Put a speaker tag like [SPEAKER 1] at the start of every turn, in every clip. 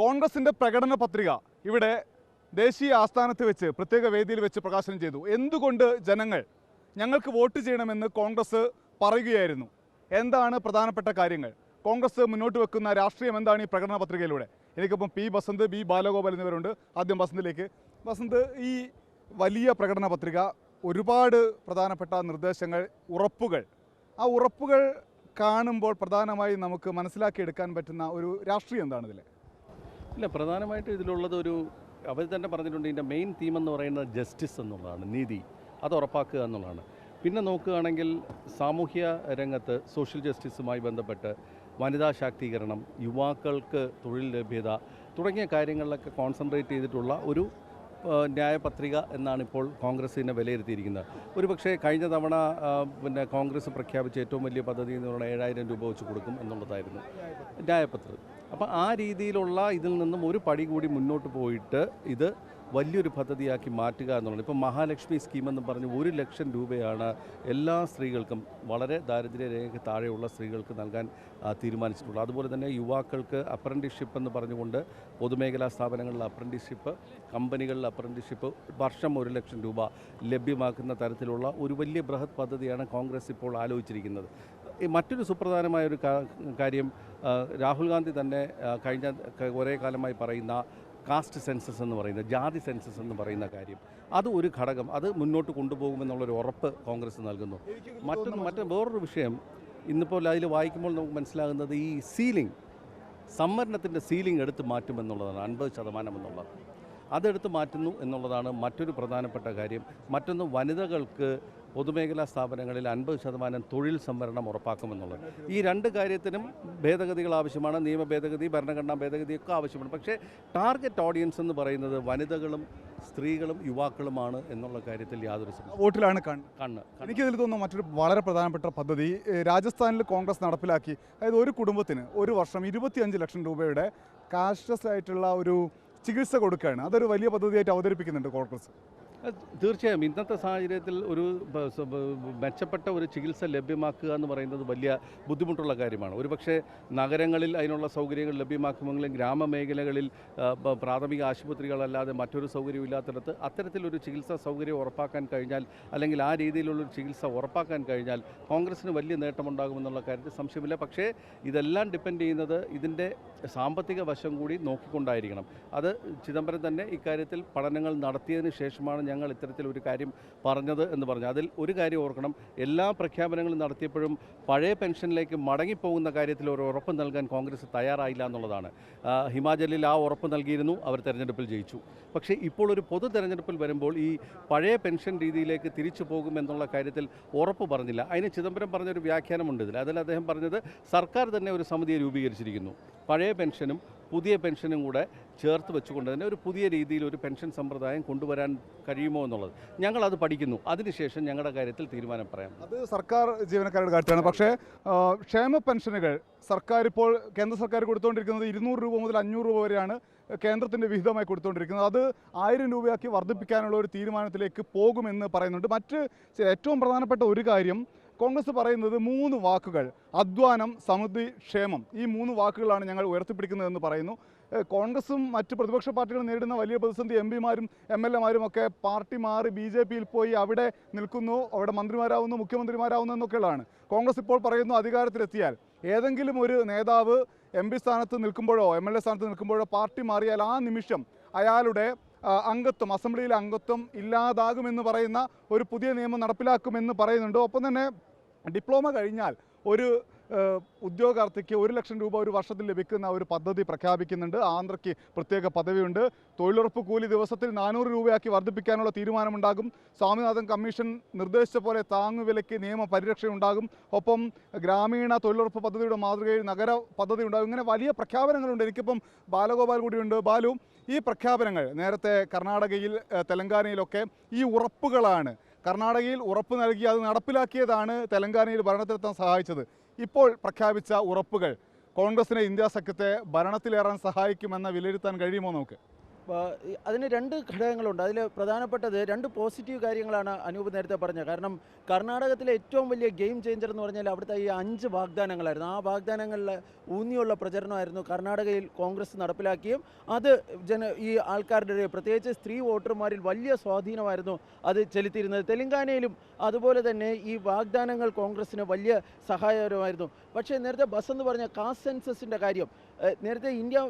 [SPEAKER 1] കോൺഗ്രസിന്റെ പ്രകടന പത്രിക ഇവിടെ ദേശീയ ആസ്ഥാനത്ത് വെച്ച് പ്രത്യേക വേദിയിൽ വെച്ച് പ്രകാശനം ചെയ്തു. എന്തുകൊണ്ട് ജനങ്ങൾ ഞങ്ങൾക്ക് വോട്ട് ചെയ്യണമെന്ന് കോൺഗ്രസ് പറയുകയായിരുന്നു? എന്താണ് പ്രധാനപ്പെട്ട കാര്യങ്ങൾ? കോൺഗ്രസ് മുന്നോട്ട് വെക്കുന്ന രാഷ്ട്രീയം എന്താണ് ഈ പ്രകടന പത്രികയിലൂടെ? എനിക്കിപ്പം പി ബസന്ത് ബി ബാലഗോപാൽ എന്നിവരുണ്ട്. ആദ്യം ബസന്തിലേക്ക്. ബസന്ത് ഈ വലിയ പ്രകടന പത്രിക ഒരുപാട് പ്രധാനപ്പെട്ട നിർദ്ദേശങ്ങൾ ഉറപ്പുകൾ. ആ ഉറപ്പുകൾ കാണുമ്പോൾ പ്രധാനമായി നമുക്ക് മനസ്സിലാക്കിയെടുക്കാൻ പറ്റുന്ന ഒരു രാഷ്ട്രീയം എന്താണ് ഇതിൽ
[SPEAKER 2] ഇല്ല പ്രധാനമായിട്ട് ഇതിലുള്ളത് ഒരു അവർ തന്നെ പറഞ്ഞിട്ടുണ്ട് ഇതിന്റെ മെയിൻ തീം എന്ന് പറയുന്നത് ജസ്റ്റിസ് എന്നുള്ളതാണ് നീതി. അത് ഉറപ്പാക്കുക എന്നുള്ളതാണ്. പിന്നെ നോക്കുകയാണെങ്കിൽ സാമൂഹ്യ രംഗത്ത് സോഷ്യൽ ജസ്റ്റിസുമായി ബന്ധപ്പെട്ട് വനിതാ ശാക്തീകരണം യുവാക്കൾക്ക് തൊഴിൽ ലഭ്യത തുടങ്ങിയ കാര്യങ്ങളിലൊക്കെ കോൺസെൻട്രേറ്റ് ചെയ്തിട്ടുള്ള ഒരു ന്യായപത്രിക എന്നാണ് ഇപ്പോൾ കോൺഗ്രസിനെ വിലയിരുത്തിയിരിക്കുന്നത്. ഒരുപക്ഷേ കഴിഞ്ഞ തവണ പിന്നെ കോൺഗ്രസ് പ്രഖ്യാപിച്ച ഏറ്റവും വലിയ പദ്ധതി എന്ന് പറഞ്ഞാൽ ഏഴായിരം രൂപ വെച്ച് കൊടുക്കും എന്നുള്ളതായിരുന്നു. ന്യായപത്രം. അപ്പോൾ ആ രീതിയിലുള്ള ഇതിൽ നിന്നും ഒരു പടി കൂടി മുന്നോട്ട് പോയിട്ട് ഇത് വലിയൊരു പദ്ധതിയാക്കി മാറ്റുക എന്നുള്ളത് ഇപ്പം മഹാലക്ഷ്മി സ്കീം എന്ന് പറഞ്ഞ് ഒരു ലക്ഷം രൂപയാണ് എല്ലാ സ്ത്രീകൾക്കും വളരെ ദാരിദ്ര്യരേഖയ്ക്ക് താഴെയുള്ള സ്ത്രീകൾക്ക് നൽകാൻ തീരുമാനിച്ചിട്ടുള്ളത്. അതുപോലെ തന്നെ യുവാക്കൾക്ക് അപ്രന്റിഷിപ്പ് എന്ന് പറഞ്ഞുകൊണ്ട് പൊതുമേഖലാ സ്ഥാപനങ്ങളിൽ അപ്രന്റിഷിപ്പ് കമ്പനികളിൽ അപ്രന്റിഷിപ്പ് വർഷം ഒരു ലക്ഷം രൂപ ലഭ്യമാക്കുന്ന തരത്തിലുള്ള ഒരു വലിയ ബൃഹത് പദ്ധതിയാണ് കോൺഗ്രസ് ഇപ്പോൾ ആലോചിച്ചിരിക്കുന്നത്. മറ്റൊരു സുപ്രധാനമായ ഒരു കാര്യം രാഹുൽ ഗാന്ധി തന്നെ കഴിഞ്ഞ കുറേ കാലമായി പറയുന്ന കാസ്റ്റ് സെൻസസ് എന്ന് പറയുന്ന ജാതി സെൻസസ് എന്ന് പറയുന്ന കാര്യം. അത് ഒരു ഘടകം അത് മുന്നോട്ട് കൊണ്ടുപോകുമെന്നുള്ളൊരു ഉറപ്പ് കോൺഗ്രസ് നൽകുന്നു. മറ്റൊന്ന് മറ്റ് വേറൊരു വിഷയം ഇന്നിപ്പോൾ അതിൽ വായിക്കുമ്പോൾ നമുക്ക് മനസ്സിലാകുന്നത് ഈ സീലിംഗ് സംവരണത്തിന്റെ സീലിംഗ് എടുത്ത് മാറ്റുമെന്നുള്ളതാണ് അൻപത് ശതമാനം എന്നുള്ളത്. അതെടുത്ത് മാറ്റുന്നു എന്നുള്ളതാണ് മറ്റൊരു പ്രധാനപ്പെട്ട കാര്യം. മറ്റൊന്ന് വനിതകൾക്ക് പൊതുമേഖലാ സ്ഥാപനങ്ങളിൽ അൻപത് ശതമാനം തൊഴിൽ സംവരണം ഉറപ്പാക്കുമെന്നുള്ളത്. ഈ രണ്ട് കാര്യത്തിനും ഭേദഗതികൾ ആവശ്യമാണ്. നിയമ ഭേദഗതി ഭരണഘടനാ ഭേദഗതിയൊക്കെ ആവശ്യമാണ്. പക്ഷേ ടാർഗറ്റ് ഓഡിയൻസ് എന്ന് പറയുന്നത് വനിതകളും സ്ത്രീകളും യുവാക്കളുമാണ് എന്നുള്ള കാര്യത്തിൽ യാതൊരു
[SPEAKER 1] വോട്ടിലാണ്
[SPEAKER 2] കണ്ണ്. എനിക്ക്
[SPEAKER 1] ഇതിൽ തോന്നുന്ന മറ്റൊരു വളരെ പ്രധാനപ്പെട്ട പദ്ധതി. രാജസ്ഥാനിൽ കോൺഗ്രസ് നടപ്പിലാക്കി. അതായത് ഒരു കുടുംബത്തിന് ഒരു വർഷം ഇരുപത്തിയഞ്ച് ലക്ഷം രൂപയുടെ കാഷ്ലെസ് ആയിട്ടുള്ള ഒരു ചികിത്സ കൊടുക്കുകയാണ്. അതൊരു വലിയ പദ്ധതിയായിട്ട് അവതരിപ്പിക്കുന്നുണ്ട് കോൺഗ്രസ്.
[SPEAKER 2] തീർച്ചയായും. ഇന്നത്തെ സാഹചര്യത്തിൽ ഒരു മെച്ചപ്പെട്ട ഒരു ചികിത്സ ലഭ്യമാക്കുക എന്ന് പറയുന്നത് വലിയ ബുദ്ധിമുട്ടുള്ള കാര്യമാണ്. ഒരുപക്ഷെ നഗരങ്ങളിൽ അതിനുള്ള സൗകര്യങ്ങൾ ലഭ്യമാക്കുമെങ്കിലും ഗ്രാമമേഖലകളിൽ പ്രാഥമിക ആശുപത്രികളല്ലാതെ മറ്റൊരു സൗകര്യം ഇല്ലാത്തിടത്ത് അത്തരത്തിലൊരു ചികിത്സാ സൗകര്യം ഉറപ്പാക്കാൻ കഴിഞ്ഞാൽ അല്ലെങ്കിൽ ആ രീതിയിലുള്ളൊരു ചികിത്സ ഉറപ്പാക്കാൻ കഴിഞ്ഞാൽ കോൺഗ്രസിന് വലിയ നേട്ടമുണ്ടാകുമെന്നുള്ള കാര്യത്തിൽ സംശയമില്ല. പക്ഷേ ഇതെല്ലാം ഡിപ്പെൻഡ് ചെയ്യുന്നത് ഇതിന്റെ സാമ്പത്തിക വശം കൂടി നോക്കിക്കൊണ്ടായിരിക്കണം. അത് ചിദംബരം തന്നെ ഇക്കാര്യത്തിൽ പഠനങ്ങൾ നടത്തിയതിന് ശേഷമാണ് ഞങ്ങൾ ഇത്തരത്തിലൊരു കാര്യം പറഞ്ഞത് എന്ന് പറഞ്ഞു. അതിൽ ഒരു കാര്യം ഓർക്കണം. എല്ലാ പ്രഖ്യാപനങ്ങളും നടത്തിയപ്പോഴും പഴയ പെൻഷനിലേക്ക് മടങ്ങിപ്പോകുന്ന കാര്യത്തിൽ ഒരു ഉറപ്പ് നൽകാൻ കോൺഗ്രസ് തയ്യാറായില്ല എന്നുള്ളതാണ്. ഹിമാചലിൽ ആ ഉറപ്പ് നൽകിയിരുന്നു. അവർ തെരഞ്ഞെടുപ്പിൽ ജയിച്ചു. പക്ഷേ ഇപ്പോൾ ഒരു പൊതു തെരഞ്ഞെടുപ്പിൽ വരുമ്പോൾ ഈ പഴയ പെൻഷൻ രീതിയിലേക്ക് തിരിച്ചു പോകും എന്നുള്ള കാര്യത്തിൽ ഉറപ്പ് പറഞ്ഞില്ല. അതിന് ചിദംബരം പറഞ്ഞൊരു വ്യാഖ്യാനമുണ്ട് ഇതിൽ. അതിൽ അദ്ദേഹം പറഞ്ഞത് സർക്കാർ തന്നെ ഒരു സമിതിയെ രൂപീകരിച്ചിരിക്കുന്നു. പഴയ പെൻഷനും പുതിയ പെൻഷനും കൂടെ ചേർത്ത് വെച്ചുകൊണ്ട് തന്നെ ഒരു പുതിയ രീതിയിൽ ഒരു പെൻഷൻ സമ്പ്രദായം കൊണ്ടുവരാൻ കഴിയുമോ എന്നുള്ളത്. ഞങ്ങൾ അത് പഠിക്കുന്നു. അതിനുശേഷം ഞങ്ങളുടെ കാര്യത്തിൽ തീരുമാനം പറയാം.
[SPEAKER 1] അത് സർക്കാർ ജീവനക്കാരുടെ കാര്യമാണ് പക്ഷേ ക്ഷേമ പെൻഷനുകൾ സർക്കാർ ഇപ്പോൾ കേന്ദ്ര സർക്കാർ കൊടുത്തുകൊണ്ടിരിക്കുന്നത് ഇരുന്നൂറ് രൂപ മുതൽ അഞ്ഞൂറ് രൂപ വരെയാണ് കേന്ദ്രത്തിന്റെ വിഹിതമായി കൊടുത്തുകൊണ്ടിരിക്കുന്നത് അത് ആയിരം രൂപയാക്കി വർദ്ധിപ്പിക്കാനുള്ള ഒരു തീരുമാനത്തിലേക്ക് പോകുമെന്ന് പറയുന്നുണ്ട്. മറ്റ് ഏറ്റവും പ്രധാനപ്പെട്ട ഒരു കാര്യം കോൺഗ്രസ് പറയുന്നത് മൂന്ന് വാക്കുകൾ. അധ്വാനം സമൃദ്ധി ക്ഷേമം. ഈ മൂന്ന് വാക്കുകളാണ് ഞങ്ങൾ ഉയർത്തിപ്പിടിക്കുന്നതെന്ന് പറയുന്നു. കോൺഗ്രസും മറ്റ് പ്രതിപക്ഷ പാർട്ടികളും നേരിടുന്ന വലിയ പ്രതിസന്ധി എം പിമാരും എം എൽ എമാരും ഒക്കെ പാർട്ടി മാറി ബി ജെ പിയിൽ പോയി അവിടെ നിൽക്കുന്നു അവിടെ മന്ത്രിമാരാവുന്നു മുഖ്യമന്ത്രിമാരാവുന്നു എന്നൊക്കെയുള്ളതാണ്. കോൺഗ്രസ് ഇപ്പോൾ പറയുന്നു അധികാരത്തിലെത്തിയാൽ ഏതെങ്കിലും ഒരു നേതാവ് എം പി സ്ഥാനത്ത് നിൽക്കുമ്പോഴോ എം എൽ എ സ്ഥാനത്ത് നിൽക്കുമ്പോഴോ പാർട്ടി മാറിയാൽ ആ നിമിഷം അയാളുടെ അംഗത്വം അസംബ്ലിയിലെ അംഗത്വം ഇല്ലാതാകുമെന്ന് പറയുന്ന ഒരു പുതിയ നിയമം നടപ്പിലാക്കുമെന്ന് പറയുന്നുണ്ട്. ഒപ്പം തന്നെ ഡിപ്ലോമ കഴിഞ്ഞാൽ ഒരു ഉദ്യോഗാർത്ഥിക്ക് ഒരു ലക്ഷം രൂപ ഒരു വർഷത്തിൽ ലഭിക്കുന്ന ഒരു പദ്ധതി പ്രഖ്യാപിക്കുന്നുണ്ട്. ആന്ധ്രയ്ക്ക് പ്രത്യേക പദവിയുണ്ട്. തൊഴിലുറപ്പ് കൂലി ദിവസത്തിൽ നാനൂറ് രൂപയാക്കി വർദ്ധിപ്പിക്കാനുള്ള തീരുമാനമുണ്ടാകും. സ്വാമിനാഥൻ കമ്മീഷൻ നിർദ്ദേശിച്ച പോലെ താങ്ങുവിലയ്ക്ക് നിയമ പരിരക്ഷയുണ്ടാകും. ഒപ്പം ഗ്രാമീണ തൊഴിലുറപ്പ് പദ്ധതിയുടെ മാതൃകയിൽ നഗര പദ്ധതി ഉണ്ടാകും. ഇങ്ങനെ വലിയ പ്രഖ്യാപനങ്ങളുണ്ട്. എനിക്കിപ്പം ബാലഗോപാൽ കൂടിയുണ്ട്. ബാലു ഈ പ്രഖ്യാപനങ്ങൾ നേരത്തെ കർണാടകയിൽ തെലങ്കാനയിലൊക്കെ ഈ ഉറപ്പുകളാണ് കർണാടകയിൽ ഉറപ്പ് നൽകി അത് നടപ്പിലാക്കിയതാണ് തെലങ്കാനയിൽ ഭരണത്തിലെത്താൻ സഹായിച്ചത്. ഇപ്പോൾ പ്രഖ്യാപിച്ച ഉറപ്പുകൾ കോൺഗ്രസിനെ ഇന്ത്യ സഖ്യത്തെ ഭരണത്തിലേറാൻ സഹായിക്കുമെന്ന വിലയിരുത്താൻ കഴിയുമോ നമുക്ക്?
[SPEAKER 3] അതിന് രണ്ട് ഘടകങ്ങളുണ്ട്. അതിൽ പ്രധാനപ്പെട്ടത് രണ്ട് പോസിറ്റീവ് കാര്യങ്ങളാണ് അനൂപ് നേരത്തെ പറഞ്ഞത്. കാരണം കർണാടകത്തിലെ ഏറ്റവും വലിയ ഗെയിം ചേഞ്ചർ എന്ന് പറഞ്ഞാൽ അവിടുത്തെ ഈ അഞ്ച് വാഗ്ദാനങ്ങളായിരുന്നു. ആ വാഗ്ദാനങ്ങളിൽ ഊന്നിയുള്ള പ്രചരണമായിരുന്നു കർണാടകയിൽ കോൺഗ്രസ് നടപ്പിലാക്കിയും അത് ജന ഈ ആൾക്കാരുടെ പ്രത്യേകിച്ച് സ്ത്രീ വോട്ടർമാരിൽ വലിയ സ്വാധീനമായിരുന്നു അത് ചെലുത്തിയിരുന്നത്. തെലങ്കാനയിലും അതുപോലെ തന്നെ ഈ വാഗ്ദാനങ്ങൾ കോൺഗ്രസ്സിന് വലിയ സഹായകരമായിരുന്നു. പക്ഷേ നേരത്തെ ബസ് എന്ന് പറഞ്ഞ കാസ്റ്റ് സെൻസസിന്റെ കാര്യം നേരത്തെ ഇന്ത്യ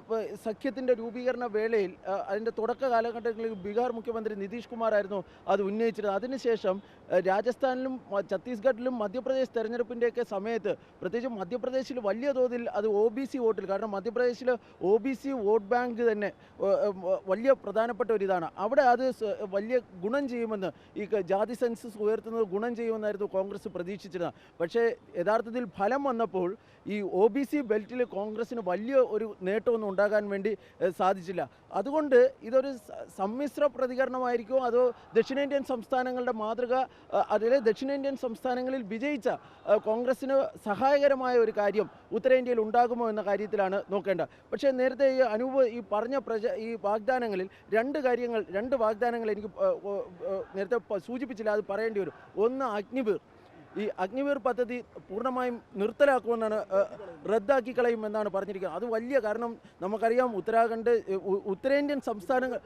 [SPEAKER 3] സഖ്യത്തിന്റെ രൂപീകരണ വേളയിൽ അതിന്റെ തുടക്ക കാലഘട്ടങ്ങളിൽ ബീഹാർ മുഖ്യമന്ത്രി നിതീഷ് കുമാറായിരുന്നു അത് ഉന്നയിച്ചിരുന്നത്. അതിനുശേഷം രാജസ്ഥാനിലും ഛത്തീസ്ഗഡിലും മധ്യപ്രദേശ് തെരഞ്ഞെടുപ്പിന്റെയൊക്കെ സമയത്ത് പ്രത്യേകിച്ച് മധ്യപ്രദേശിൽ വലിയ തോതിൽ അത് ഒ ബി സി വോട്ടിൽ കാരണം മധ്യപ്രദേശിൽ O B C vote bank തന്നെ വലിയ പ്രധാനപ്പെട്ട ഒരു ഇതാണ്. അവിടെ അത് വലിയ ഗുണം ചെയ്യുമെന്ന് ഈ ജാതി സെൻസസ് ഉയർത്തുന്നത് ഗുണം ചെയ്യുമെന്നായിരുന്നു കോൺഗ്രസ് പ്രതീക്ഷിച്ചിരുന്നത്. പക്ഷേ യഥാർത്ഥത്തിൽ ഫലം വന്നപ്പോൾ ഈ ഒ ബി സി ബെൽറ്റിൽ കോൺഗ്രസ്സിന് വലിയ ഒരു നേട്ടമൊന്നും ഉണ്ടാകാൻ വേണ്ടി സാധിച്ചില്ല. അതുകൊണ്ട് ഇതൊരു സമ്മിശ്ര പ്രതികരണമായിരിക്കും? അതോ ദക്ഷിണേന്ത്യൻ സംസ്ഥാനങ്ങളുടെ മാതൃക അതിലെ ദക്ഷിണേന്ത്യൻ സംസ്ഥാനങ്ങളിൽ വിജയിച്ച കോൺഗ്രസിന് സഹായകരമായ ഒരു കാര്യം ഉത്തരേന്ത്യയിൽ ഉണ്ടാകുമോ എന്ന കാര്യത്തിലാണ് നോക്കേണ്ടത്. പക്ഷേ നേരത്തെ ഈ അനൂപ് ഈ പറഞ്ഞ പ്രജ ഈ വാഗ്ദാനങ്ങളിൽ രണ്ട് കാര്യങ്ങൾ രണ്ട് വാഗ്ദാനങ്ങൾ എനിക്ക് നേരത്തെ സൂചിപ്പിച്ചില്ല അത് പറയേണ്ടി വരും. ഒന്ന് അഗ്നിവീർ. ഈ അഗ്നിവീർ പദ്ധതി പൂർണമായും നിർത്തലാക്കുമെന്നാണ് റദ്ദാക്കി കളയും എന്നാണ് പറഞ്ഞിരിക്കുന്നത്. അത് വലിയ കാരണം നമുക്കറിയാം ഉത്തരാഖണ്ഡ് ഉത്തരേന്ത്യൻ സംസ്ഥാനങ്ങൾ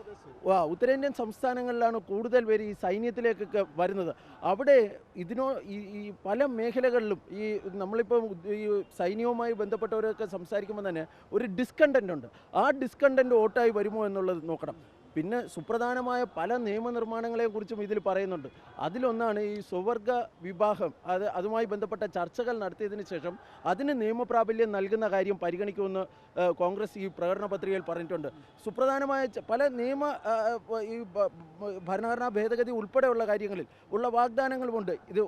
[SPEAKER 3] ഉത്തരേന്ത്യൻ സംസ്ഥാനങ്ങളിലാണ് കൂടുതൽ പേര് ഈ സൈന്യത്തിലേക്കൊക്കെ വരുന്നത്. അവിടെ ഇതിനോ ഈ പല മേഖലകളിലും ഈ നമ്മളിപ്പോൾ ഈ സൈന്യവുമായി ബന്ധപ്പെട്ടവരൊക്കെ സംസാരിക്കുമ്പോൾ തന്നെ ഒരു ഡിസ്കണ്ടന്റ് ഉണ്ട്. ആ ഡിസ്കണ്ടന്റ് വോട്ടായി വരുമോ എന്നുള്ളത് നോക്കണം. പിന്നെ സുപ്രധാനമായ പല നിയമനിർമ്മാണങ്ങളെക്കുറിച്ചും ഇതിൽ പറയുന്നുണ്ട്. അതിലൊന്നാണ് ഈ സ്വവർഗ വിവാഹം. അത് അതുമായി ബന്ധപ്പെട്ട ചർച്ചകൾ നടത്തിയതിന് ശേഷം അതിന് നിയമപ്രാബല്യം നൽകുന്ന കാര്യം പരിഗണിക്കുമെന്ന് കോൺഗ്രസ് ഈ പ്രകടന പത്രികയിൽ പറഞ്ഞിട്ടുണ്ട്. സുപ്രധാനമായ പല നിയമ ഈ ഭരണഘടനാ ഭേദഗതി ഉൾപ്പെടെയുള്ള കാര്യങ്ങളിൽ ഉള്ള വാഗ്ദാനങ്ങളുമുണ്ട്. ഇത്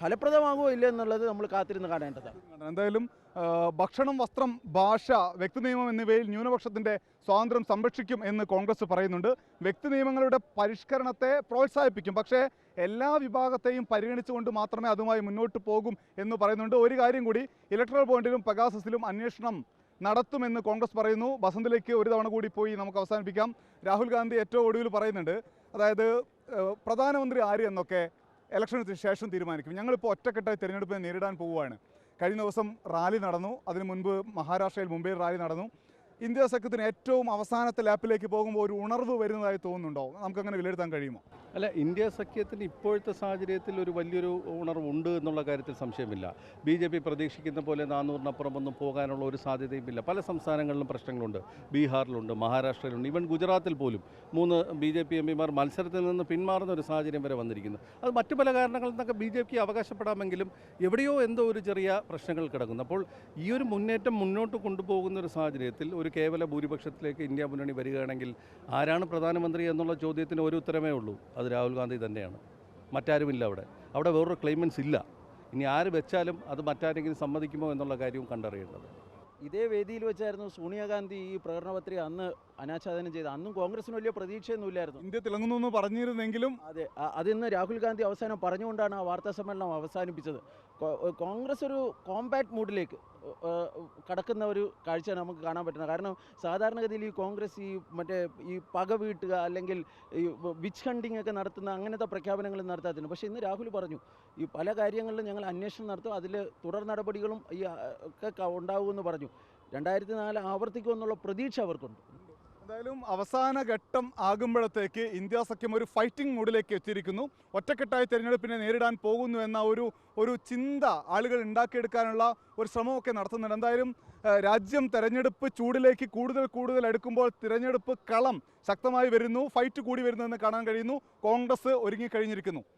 [SPEAKER 3] ഫലപ്രദമാകുമോ ഇല്ല എന്നുള്ളത് നമ്മൾ കാത്തിരുന്ന് കാണേണ്ടതാണ്.
[SPEAKER 1] എന്തായാലും ഭക്ഷണം വസ്ത്രം ഭാഷ വ്യക്തി നിയമം എന്നിവയിൽ ന്യൂനപക്ഷത്തിന്റെ സ്വാതന്ത്ര്യം സംരക്ഷിക്കും എന്ന് കോൺഗ്രസ് പറയുന്നുണ്ട്. വ്യക്തി നിയമങ്ങളുടെ പരിഷ്കരണത്തെ പ്രോത്സാഹിപ്പിക്കും. പക്ഷേ എല്ലാ വിഭാഗത്തെയും പരിഗണിച്ചുകൊണ്ട് മാത്രമേ അതുമായി മുന്നോട്ട് പോകും എന്ന് പറയുന്നുണ്ട്. ഒരു കാര്യം കൂടി ഇലക്ട്രൽ പോയിന്റിലും പെഗാസസിലും അന്വേഷണം നടത്തുമെന്ന് കോൺഗ്രസ് പറയുന്നു. ബസന്തിലേക്ക് ഒരു തവണ കൂടി പോയി നമുക്ക് അവസാനിപ്പിക്കാം. രാഹുൽ ഗാന്ധി ഏറ്റവും ഒടുവിൽ പറയുന്നുണ്ട്. അതായത് പ്രധാനമന്ത്രി ആര് എന്നൊക്കെ ഇലക്ഷന് ശേഷം തീരുമാനിക്കും. ഞങ്ങളിപ്പോൾ ഒറ്റക്കെട്ടായി തിരഞ്ഞെടുപ്പിനെ നേരിടാൻ പോവുകയാണ്. കഴിഞ്ഞ ദിവസം റാലി നടന്നു. അതിനു മുൻപ് മഹാരാഷ്ട്രയിൽ മുംബൈയിൽ റാലി നടന്നു. ഇന്ത്യ സഖ്യത്തിന് ഏറ്റവും അവസാനത്തെ ലാപ്പിലേക്ക് പോകുമ്പോൾ ഒരു ഉണർവ് വരുന്നതായി തോന്നുന്നുണ്ടോ? നമുക്കങ്ങനെ വിലയിരുത്താൻ കഴിയുമോ?
[SPEAKER 2] അല്ല ഇന്ത്യ സഖ്യത്തിന് ഇപ്പോഴത്തെ സാഹചര്യത്തിൽ ഒരു വലിയൊരു ഉണർവുണ്ട് എന്നുള്ള കാര്യത്തിൽ സംശയമില്ല. ബി ജെ പി പ്രതീക്ഷിക്കുന്ന പോലെ നാനൂറിനപ്പുറം ഒന്നും പോകാനുള്ള ഒരു സാധ്യതയുമില്ല. പല സംസ്ഥാനങ്ങളിലും പ്രശ്നങ്ങളുണ്ട്. ബീഹാറിലുണ്ട് മഹാരാഷ്ട്രയിലുണ്ട്. ഈവൻ ഗുജറാത്തിൽ പോലും മൂന്ന് ബി ജെ പി എം പിമാർ മത്സരത്തിൽ നിന്ന് പിന്മാറുന്ന ഒരു സാഹചര്യം വരെ വന്നിരിക്കുന്നു. അത് മറ്റു പല കാരണങ്ങളിൽ നിന്നൊക്കെ ബി ജെ പിക്ക് അവകാശപ്പെടാമെങ്കിലും എവിടെയോ എന്തോ ഒരു ചെറിയ പ്രശ്നങ്ങൾ കിടക്കുന്നു. അപ്പോൾ ഈ ഒരു മുന്നേറ്റം മുന്നോട്ട് കൊണ്ടുപോകുന്ന ഒരു സാഹചര്യത്തിൽ ഒരു കേവല ഭൂരിപക്ഷത്തിലേക്ക് ഇന്ത്യ മുന്നണി വരികയാണെങ്കിൽ ആരാണ് പ്രധാനമന്ത്രി എന്നുള്ള ചോദ്യത്തിന് ഒരു ഉത്തരമേ ഉള്ളൂ. അത് രാഹുൽ ഗാന്ധി തന്നെയാണ്. മറ്റാരുമില്ല അവിടെ. അവിടെ വേറൊരു ക്ലെയിമൻസ് ഇല്ല. ഇനി ആര് വെച്ചാലും അത് മറ്റാരെങ്കിലും സമ്മതിക്കുമോ എന്നുള്ള കാര്യവും കണ്ടറിയേണ്ടത്.
[SPEAKER 3] ഇതേ വേദിയിൽ വെച്ചായിരുന്നു സോണിയാഗാന്ധി ഈ പ്രകടന പത്രിക അന്ന് അനാച്ഛാദനം ചെയ്ത് അന്നും കോൺഗ്രസിന് വലിയ പ്രതീക്ഷയൊന്നുമില്ലായിരുന്നു
[SPEAKER 1] ഇന്ത്യ തിളങ്ങുന്നു എന്ന് പറഞ്ഞിരുന്നെങ്കിലും
[SPEAKER 3] അതെ അതിന്ന് രാഹുൽ ഗാന്ധി അവസാനം പറഞ്ഞുകൊണ്ടാണ് ആ വാർത്താ സമ്മേളനം അവസാനിപ്പിച്ചത്. കോൺഗ്രസ് ഒരു കോമ്പാക്ട് മൂഡിലേക്ക് കടക്കുന്ന ഒരു കാഴ്ച നമുക്ക് കാണാൻ പറ്റുന്നത്. കാരണം സാധാരണഗതിയിൽ ഈ കോൺഗ്രസ് ഈ മറ്റേ ഈ പക വീട്ടുക അല്ലെങ്കിൽ ഈ വിച്ച് ഹണ്ടിങ് ഒക്കെ നടത്തുന്ന അങ്ങനത്തെ പ്രഖ്യാപനങ്ങൾ നടത്താത്തുണ്ട് പക്ഷേ ഇന്ന് രാഹുൽ പറഞ്ഞു ഈ പല കാര്യങ്ങളിലും ഞങ്ങൾ അന്വേഷണം നടത്തും അതിൽ തുടർ നടപടികളും ഈ ഒക്കെ ഉണ്ടാവുമെന്ന് പറഞ്ഞു. രണ്ടായിരത്തി നാല് ആവർത്തിക്കുമെന്നുള്ള പ്രതീക്ഷ അവർക്കുണ്ട്.
[SPEAKER 1] എന്തായാലും അവസാന ഘട്ടം ആകുമ്പോഴത്തേക്ക് ഇന്ത്യ സഖ്യം ഒരു ഫൈറ്റിംഗ് മൂഡിലേക്ക് എത്തിയിരിക്കുന്നു. ഒറ്റക്കെട്ടായി തെരഞ്ഞെടുപ്പിനെ നേരിടാൻ പോകുന്നു എന്ന ഒരു ഒരു ചിന്ത ആളുകൾ ഉണ്ടാക്കിയെടുക്കാനുള്ള ഒരു ശ്രമമൊക്കെ നടത്തുന്നുണ്ട്. എന്തായാലും രാജ്യം തെരഞ്ഞെടുപ്പ് ചൂടിലേക്ക് കൂടുതൽ കൂടുതൽ എടുക്കുമ്പോൾ തിരഞ്ഞെടുപ്പ് കളം ശക്തമായി വരുന്നു. ഫൈറ്റ് കൂടി വരുന്നു എന്ന് കാണാൻ കഴിയുന്നു. കോൺഗ്രസ് ഒരുങ്ങിക്കഴിഞ്ഞിരിക്കുന്നു.